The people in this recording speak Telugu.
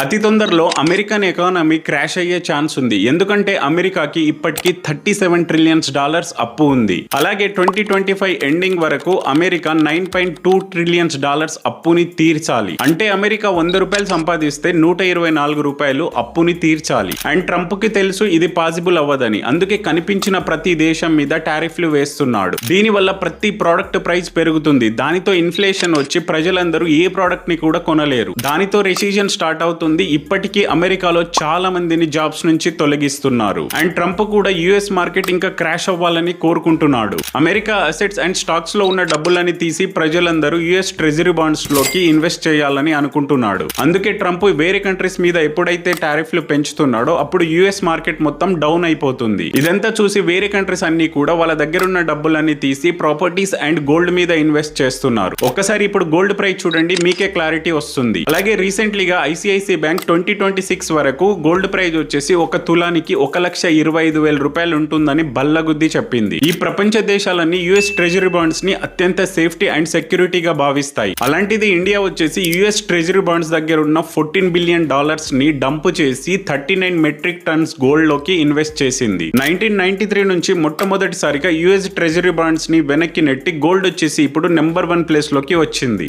అతి తొందరలో అమెరికన్ ఎకానమీ క్రాష్ అయ్యే ఛాన్స్ ఉంది. ఎందుకంటే అమెరికాకి ఇప్పటికీ థర్టీ సెవెన్ ట్రిలియన్స్ డాలర్స్ అప్పు ఉంది. అలాగే ట్వంటీ ట్వంటీ ఫైవ్ ఎండింగ్ వరకు America nine point two trillions dollars అప్పుని తీర్చాలి. అంటే అమెరికా వంద రూపాయలు సంపాదిస్తే నూట ఇరవై నాలుగు రూపాయలు అప్పుని తీర్చాలి. అండ్ ట్రంప్కి తెలుసు ఇది పాసిబుల్ అవ్వదని. అందుకే కనిపించిన ప్రతి దేశం మీద టారిఫ్లు వేస్తున్నాడు. దీనివల్ల ప్రతి ప్రోడక్ట్ ప్రైస్ పెరుగుతుంది. దానితో ఇన్ఫ్లేషన్ వచ్చి ప్రజలందరూ ఏ ప్రోడక్ట్ని కూడా కొనలేరు. దానితో రెసిజన్ స్టార్ట్ అవుతుంది ఇప్పటికీ అమెరికాలో చాలా మందిని జాబ్స్ నుంచి తొలగిస్తున్నారు. అండ్ ట్రంప్ కూడా యుఎస్ మార్కెట్ ఇంకా క్రాష్ అవ్వాలని కోరుకుంటున్నాడు. అమెరికా అసెట్స్ అండ్ స్టాక్స్లో ఉన్న డబ్బులని తీసి ప్రజలందరూ యుఎస్ ట్రెజరీ బాండ్స్లోకి ఇన్వెస్ట్ చేయాలని అనుకుంటున్నాడు. అందుకే ట్రంప్ వేరే కంట్రీస్ మీద ఎప్పుడైతే టారిఫ్లు పెంచుతున్నాడో అప్పుడు యుఎస్ మార్కెట్ మొత్తం డౌన్ అయిపోతుంది. ఇదంతా చూసి వేరే కంట్రీస్ అన్ని కూడా వాళ్ళ దగ్గర ఉన్న డబ్బులన్నీ తీసి ప్రాపర్టీస్ అండ్ గోల్డ్ మీద ఇన్వెస్ట్ చేస్తున్నారు. ఒక్కసారి ఇప్పుడు గోల్డ్ ప్రైస్ చూడండి మీకే క్లారిటీ వస్తుంది. అలాగే రీసెంట్లీగా ICICI bank twenty twenty six వరకు గోల్డ్ ప్రైజ్ వచ్చేసి ఒక తులానికి ఒక లక్ష ఇరవై ఐదు వేల రూపాయలు ఉంటుందని బల్లగుద్ది చెప్పింది. ఈ ప్రపంచ దేశాలన్నీ యుఎస్ ట్రెజరీ బాండ్స్ని అత్యంత సేఫ్టీ అండ్ సెక్యూరిటీగా భావిస్తాయి. అలాంటిది ఇండియా వచ్చేసి యుఎస్ ట్రెజరీ బాండ్స్ దగ్గర ఉన్న ఫోర్టీన్ బిలియన్ డాలర్స్ని డంప్ చేసి థర్టీ నైన్ మెట్రిక్ టన్స్ గోల్డ్లోకి ఇన్వెస్ట్ చేసింది. నైన్టీన్ నైన్టీ త్రీ నుంచి మొట్టమొదటిసారిగా యుఎస్ ట్రెజరీ బాండ్స్ని వెనక్కి నెట్టి గోల్డ్ వచ్చేసి ఇప్పుడు నెంబర్ వన్ ప్లేస్లోకి వచ్చింది.